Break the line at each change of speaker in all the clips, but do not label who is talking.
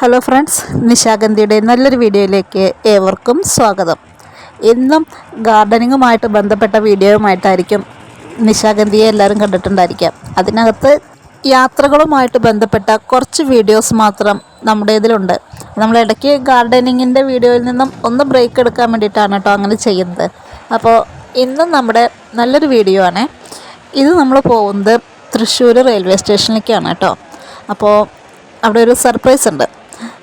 Hello friends നിശാഗന്ധിയുടെ നല്ലൊരു വീഡിയോയിലേക്ക് ഏവർക്കും സ്വാഗതം. ഇന്നും ഗാർഡനിങ്ങുമായിട്ട് ബന്ധപ്പെട്ട വീഡിയോയുമായിട്ടായിരിക്കും നിശാഗന്ധിയെ എല്ലാവരും കണ്ടിട്ടുണ്ടായിരിക്കാം അതിനകത്ത് യാത്രകളുമായിട്ട് ബന്ധപ്പെട്ട കുറച്ച് വീഡിയോസ് മാത്രം നമ്മുടെ ഇതിലുണ്ട്. നമ്മൾ ഇടയ്ക്ക് ഗാർഡനിങ്ങിന്റെ വീഡിയോയിൽ നിന്നും ഒന്ന് ബ്രേക്ക് എടുക്കാൻ വേണ്ടിയിട്ടാണ് കേട്ടോ അങ്ങനെ ചെയ്യുന്നത്. അപ്പോൾ ഇന്നും നമ്മുടെ നല്ലൊരു വീഡിയോ ആണ്. ഇത് നമ്മൾ പോകുന്നത് തൃശ്ശൂർ റെയിൽവേ സ്റ്റേഷനിലേക്കാണ് കേട്ടോ. അപ്പോൾ അവിടെ ഒരു സർപ്രൈസ് ഉണ്ട്.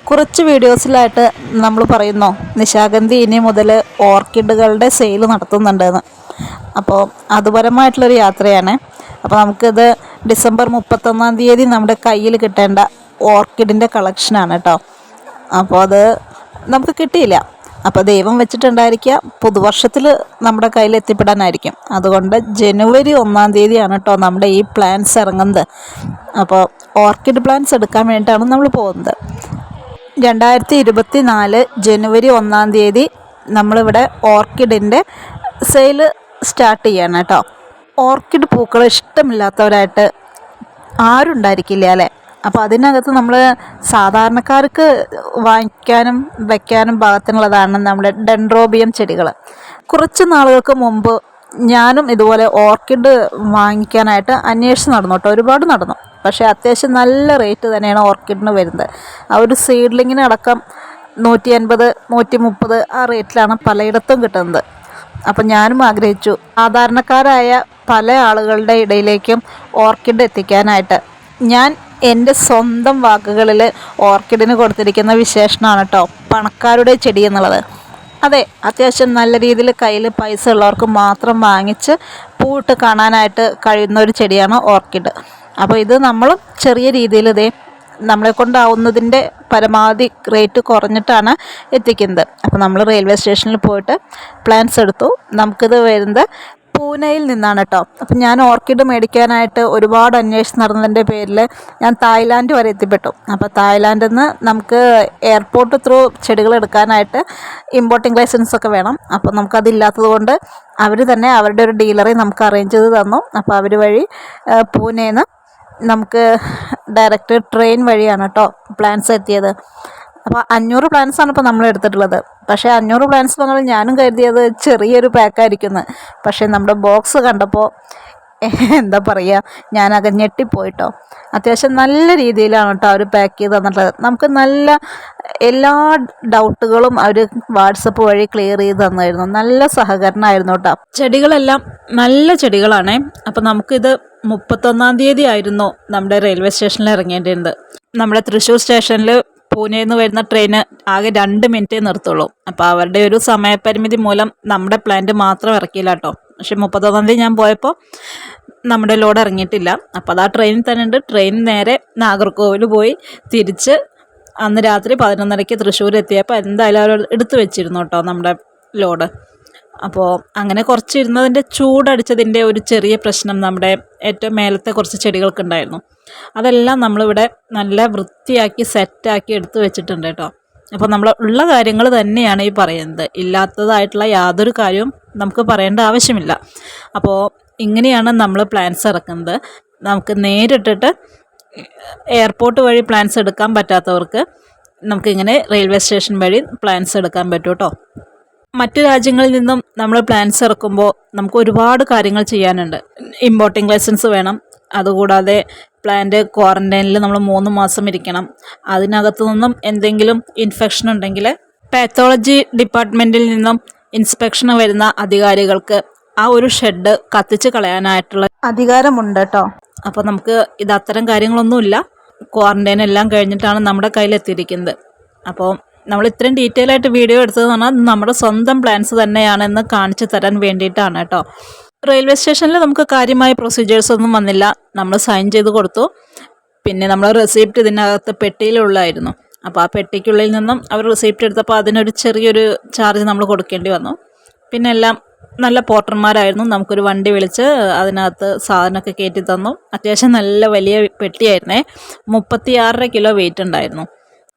കുറച്ച് വീഡിയോസിലായിട്ട് നമ്മൾ പറയുന്നു നിശാഗന്ധി ഇനി മുതൽ ഓർക്കിഡുകളുടെ സെയിൽ നടത്തുന്നുണ്ടെന്ന്. അപ്പോൾ അതുപരമായിട്ടുള്ളൊരു യാത്രയാണ്. അപ്പോൾ നമുക്കിത് ഡിസംബർ മുപ്പത്തൊന്നാം തീയതി നമ്മുടെ കയ്യിൽ കിട്ടേണ്ട ഓർക്കിഡിന്റെ കളക്ഷനാണ് കേട്ടോ. അപ്പോൾ അത് നമുക്ക് കിട്ടിയില്ല. അപ്പോൾ ദൈവം വെച്ചിട്ടുണ്ടായിരിക്കുക പുതുവർഷത്തിൽ നമ്മുടെ കയ്യിൽ എത്തിപ്പെടാനായിരിക്കും. അതുകൊണ്ട് ജനുവരി ഒന്നാം തീയതിയാണ് കേട്ടോ നമ്മുടെ ഈ പ്ലാൻസ് ഇറങ്ങുന്നത്. അപ്പോൾ ഓർക്കിഡ് പ്ലാൻസ് എടുക്കാൻ വേണ്ടിയിട്ടാണ് നമ്മൾ പോകുന്നത്. രണ്ടായിരത്തി ഇരുപത്തി നാല് ജനുവരി ഒന്നാം തീയതി നമ്മളിവിടെ ഓർക്കിഡിന്റെ സെയിൽ സ്റ്റാർട്ട് ചെയ്യണം കേട്ടോ. ഓർക്കിഡ് പൂക്കൾ ഇഷ്ടമില്ലാത്തവരായിട്ട് ആരുണ്ടായിരിക്കില്ല അല്ലേ? അപ്പോൾ അതിനകത്ത് നമ്മൾ സാധാരണക്കാർക്ക് വാങ്ങിക്കാനും വയ്ക്കാനും പാകത്തിനുള്ളതാണ് നമ്മുടെ ഡെൻഡ്രോബിയം ചെടികൾ കുറച്ച് നാളുകൾക്ക് മുമ്പ് ഞാനും ഇതുപോലെ ഓർക്കിഡ് വാങ്ങിക്കാനായിട്ട് അന്വേഷിച്ച് നടന്നു കേട്ടോ. ഒരുപാട് നടന്നു. പക്ഷേ അത്യാവശ്യം നല്ല റേറ്റ് തന്നെയാണ് ഓർക്കിഡിന് വരുന്നത്. ആ ഒരു സീഡ്ലിങ്ങിന് അടക്കം നൂറ്റി അൻപത് നൂറ്റി മുപ്പത് ആ റേറ്റിലാണ് പലയിടത്തും കിട്ടുന്നത്. അപ്പം ഞാനും ആഗ്രഹിച്ചു സാധാരണക്കാരായ പല ആളുകളുടെ ഇടയിലേക്കും ഓർക്കിഡ് എത്തിക്കാനായിട്ട്. ഞാൻ എന്റെ സ്വന്തം വാക്കുകളിൽ ഓർക്കിഡിന് കൊടുത്തിരിക്കുന്ന വിശേഷണമാണ് കേട്ടോ. പണക്കാരുടെ ചെടി എന്നുള്ളത്. അതെ അത്യാവശ്യം നല്ല രീതിയിൽ കയ്യിൽ പൈസ ഉള്ളവർക്ക് മാത്രം വാങ്ങിച്ച് പൂട്ട് കാണാനായിട്ട് കഴിയുന്ന ഒരു ചെടിയാണ് ഓർക്കിഡ്. അപ്പോൾ ഇത് നമ്മൾ ചെറിയ രീതിയിൽ ഇതേ നമ്മളെ കൊണ്ടാവുന്നതിന്റെ പരമാവധി റേറ്റ് കുറഞ്ഞിട്ടാണ് എത്തിക്കുന്നത്. അപ്പോൾ നമ്മൾ റെയിൽവേ സ്റ്റേഷനിൽ പോയിട്ട് പ്ലാൻസ് എടുത്തു. നമുക്കിത് വരുന്നത് പൂനെയിൽ നിന്നാണ് കേട്ടോ അപ്പം ഞാൻ ഓർക്കിഡ് മേടിക്കാനായിട്ട് ഒരുപാട് അന്വേഷിച്ച് നടന്നതിന്റെ പേരിൽ ഞാൻ തായ്ലാൻഡ് വരെ എത്തിപ്പെട്ടു. അപ്പോൾ തായ്ലാൻഡിൽ നിന്ന് നമുക്ക് എയർപോർട്ട് ത്രൂ ചെടികൾ എടുക്കാനായിട്ട് ഇമ്പോർട്ടിംഗ് ലൈസൻസ് ഒക്കെ വേണം. അപ്പോൾ നമുക്കതില്ലാത്തത് കൊണ്ട് അവർ തന്നെ അവരുടെ ഒരു ഡീലറെ നമുക്ക് അറേഞ്ച് ചെയ്ത് തന്നു. അപ്പോൾ അവർ വഴി പൂനെയിൽ നിന്ന് നമുക്ക് ഡയറക്റ്റ് ട്രെയിൻ വഴിയാണ് കേട്ടോ പ്ലാൻസ് എത്തിയത്. അപ്പോൾ അഞ്ഞൂറ് പ്ലാൻസ് ആണ് ഇപ്പോൾ നമ്മൾ എടുത്തിട്ടുള്ളത്. പക്ഷേ അഞ്ഞൂറ് പ്ലാൻസ് പറഞ്ഞാൽ ഞാനും കരുതിയത് ചെറിയൊരു പാക്കായിരിക്കുന്നത് പക്ഷേ നമ്മുടെ ബോക്സ് കണ്ടപ്പോൾ എന്താ പറയുക ഞാനത് ഞെട്ടിപ്പോയിട്ടോ അത്യാവശ്യം നല്ല രീതിയിലാണ് കേട്ടോ അവർ പാക്ക് ചെയ്ത് തന്നിട്ടുള്ളത്. നമുക്ക് നല്ല എല്ലാ ഡൗട്ടുകളും അവർ വാട്സപ്പ് വഴി ക്ലിയർ ചെയ്ത് തന്നായിരുന്നു. നല്ല സഹകരണമായിരുന്നു കേട്ടോ. ചെടികളെല്ലാം നല്ല ചെടികളാണേ. അപ്പം നമുക്കിത് മുപ്പത്തൊന്നാം തീയതി ആയിരുന്നു നമ്മുടെ റെയിൽവേ സ്റ്റേഷനിൽ ഇറങ്ങേണ്ടിയിരുന്നത്. നമ്മുടെ തൃശ്ശൂർ സ്റ്റേഷനിൽ പൂനെയിൽ നിന്ന് വരുന്ന ട്രെയിന് ആകെ രണ്ട് മിനിറ്റേ നിർത്തുള്ളൂ. അപ്പോൾ അവരുടെ ഒരു സമയപരിമിതി മൂലം നമ്മുടെ പ്ലാന്റ് മാത്രം ഇറക്കിയില്ല കേട്ടോ. പക്ഷെ മുപ്പത്തൊന്നാം തീയതി ഞാൻ പോയപ്പോൾ നമ്മുടെ ലോഡ് ഇറങ്ങിയിട്ടില്ല. അപ്പോൾ അത് ആ ട്രെയിനിൽ തന്നെ ഉണ്ട്. ട്രെയിൻ നേരെ നാഗർകോവിൽ പോയി തിരിച്ച് അന്ന് രാത്രി പതിനൊന്നരയ്ക്ക് തൃശ്ശൂർ എത്തിയപ്പോൾ എന്തായാലും അവർ എടുത്തു വെച്ചിരുന്നു കേട്ടോ നമ്മുടെ ലോഡ് അപ്പോൾ അങ്ങനെ കുറച്ച് ഇരുന്നതിന്റെ ചൂടടിച്ചതിന്റെ ഒരു ചെറിയ പ്രശ്നം നമ്മുടെ ഏറ്റവും മേലത്തെ കുറച്ച് ചെടികൾക്കുണ്ടായിരുന്നു. അതെല്ലാം നമ്മളിവിടെ നല്ല വൃത്തിയാക്കി സെറ്റാക്കി എടുത്തു വെച്ചിട്ടുണ്ട് കേട്ടോ. അപ്പോൾ നമ്മൾ ഉള്ള കാര്യങ്ങൾ തന്നെയാണ് ഈ പറയുന്നത്. ഇല്ലാത്തതായിട്ടുള്ള യാതൊരു കാര്യവും നമുക്ക് പറയേണ്ട ആവശ്യമില്ല. അപ്പോൾ ഇങ്ങനെയാണ് നമ്മൾ പ്ലാൻസ് ഇറക്കുന്നത്. നമുക്ക് നേരിട്ടിട്ട് എയർപോർട്ട് വഴി പ്ലാൻസ് എടുക്കാൻ പറ്റാത്തവർക്ക് നമുക്കിങ്ങനെ റെയിൽവേ സ്റ്റേഷൻ വഴി പ്ലാൻസ് എടുക്കാൻ പറ്റും കേട്ടോ. മറ്റു രാജ്യങ്ങളിൽ നിന്നും നമ്മൾ പ്ലാൻസ് ഇറക്കുമ്പോൾ നമുക്ക് ഒരുപാട് കാര്യങ്ങൾ ചെയ്യാനുണ്ട്. ഇമ്പോർട്ടിംഗ് ലൈസൻസ് വേണം. അതുകൂടാതെ പ്ലാന്റ് ക്വാറന്റൈനിൽ നമ്മൾ മൂന്ന് മാസം ഇരിക്കണം. അതിനകത്തു നിന്നും എന്തെങ്കിലും ഇൻഫെക്ഷൻ ഉണ്ടെങ്കിൽ പാത്തോളജി ഡിപ്പാർട്ട്മെന്റിൽ നിന്നും ഇൻസ്പെക്ഷൻ വരുന്ന അധികാരികൾക്ക് ആ ഒരു ഷെഡ് കത്തിച്ച് കളയാനായിട്ടുള്ള അധികാരമുണ്ട് കേട്ടോ അപ്പോൾ നമുക്ക് ഇത് അത്തരം കാര്യങ്ങളൊന്നുമില്ല. ക്വാറന്റൈൻ എല്ലാം കഴിഞ്ഞിട്ടാണ് നമ്മുടെ കയ്യിലെത്തിയിരിക്കുന്നത്. അപ്പോൾ നമ്മൾ ഇത്രയും ഡീറ്റെയിൽ ആയിട്ട് വീഡിയോ എടുത്തതെന്ന് പറഞ്ഞാൽ നമ്മുടെ സ്വന്തം പ്ലാൻസ് തന്നെയാണെന്ന് കാണിച്ചു തരാൻ വേണ്ടിയിട്ടാണ് കേട്ടോ. റെയിൽവേ സ്റ്റേഷനിൽ നമുക്ക് കാര്യമായ പ്രൊസീജിയേഴ്സ് ഒന്നും വന്നില്ല. നമ്മൾ സൈൻ ചെയ്ത് കൊടുത്തു. പിന്നെ നമ്മൾ റെസിപ്റ്റ് ഇതിനകത്ത് പെട്ടിയിലുള്ളായിരുന്നു. അപ്പോൾ ആ പെട്ടിക്കുള്ളിൽ നിന്നും അവർ റെസിപ്റ്റ് എടുത്തപ്പോൾ അതിനൊരു ചെറിയൊരു ചാർജ് നമ്മൾ കൊടുക്കേണ്ടി വന്നു. പിന്നെ എല്ലാം നല്ല പോർട്ടർമാരായിരുന്നു നമുക്കൊരു വണ്ടി വിളിച്ച് അതിനകത്ത് സാധനമൊക്കെ കയറ്റി തന്നു. അത്യാവശ്യം നല്ല വലിയ പെട്ടിയായിരുന്നേ. മുപ്പത്തിയാറര കിലോ വെയിറ്റ് ഉണ്ടായിരുന്നു.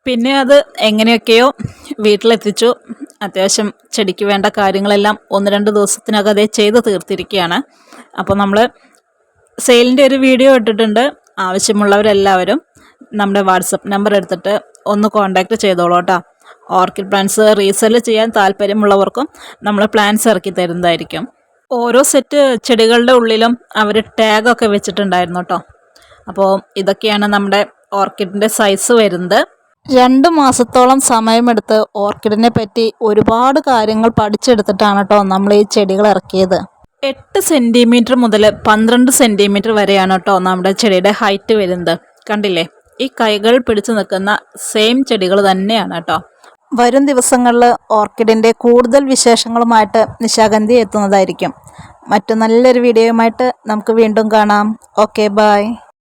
പിന്നെ അത് എങ്ങനെയൊക്കെയോ വീട്ടിലെത്തിച്ചു. അത്യാവശ്യം ചെടിക്ക് വേണ്ട കാര്യങ്ങളെല്ലാം ഒന്ന് രണ്ട് ദിവസത്തിനകം അതേ ചെയ്ത് തീർത്തിരിക്കുകയാണ്. അപ്പോൾ നമ്മൾ സെയിലിന്റെ ഒരു വീഡിയോ ഇട്ടിട്ടുണ്ട്. ആവശ്യമുള്ളവരെല്ലാവരും നമ്മുടെ വാട്സപ്പ് നമ്പർ എടുത്തിട്ട് ഒന്ന് കോൺടാക്റ്റ് ചെയ്തോളൂ കേട്ടോ. ഓർക്കിഡ് പ്ലാന്റ്സ് റീസെൽ ചെയ്യാൻ താല്പര്യമുള്ളവർക്കും നമ്മൾ പ്ലാന്റ്സ് ഇറക്കി തരുന്നതായിരിക്കും. ഓരോ സെറ്റ് ചെടികളുടെ ഉള്ളിലും അവർ ടാഗൊക്കെ വെച്ചിട്ടുണ്ടായിരുന്നു കേട്ടോ. അപ്പോൾ ഇതൊക്കെയാണ് നമ്മുടെ ഓർക്കിഡിന്റെ സൈസ് വരുന്നത്. രണ്ട് മാസത്തോളം സമയമെടുത്ത് ഓർക്കിഡിനെ പറ്റി ഒരുപാട് കാര്യങ്ങൾ പഠിച്ചെടുത്തിട്ടാണ് കേട്ടോ നമ്മൾ ഈ ചെടികൾ ഇറക്കിയത്. എട്ട് സെന്റിമീറ്റർ മുതൽ പന്ത്രണ്ട് സെന്റിമീറ്റർ വരെയാണ് കേട്ടോ നമ്മുടെ ചെടിയുടെ ഹൈറ്റ് വരുന്നത്. കണ്ടില്ലേ? ഈ കൈകൾ പിടിച്ചു നിൽക്കുന്ന സെയിം ചെടികൾ തന്നെയാണ് കേട്ടോ വരും ദിവസങ്ങളിൽ ഓർക്കിഡിന്റെ കൂടുതൽ വിശേഷങ്ങളുമായിട്ട് നിശാഗന്ധി എത്തുന്നതായിരിക്കും. മറ്റു നല്ലൊരു വീഡിയോയുമായിട്ട് നമുക്ക് വീണ്ടും കാണാം. Okay bye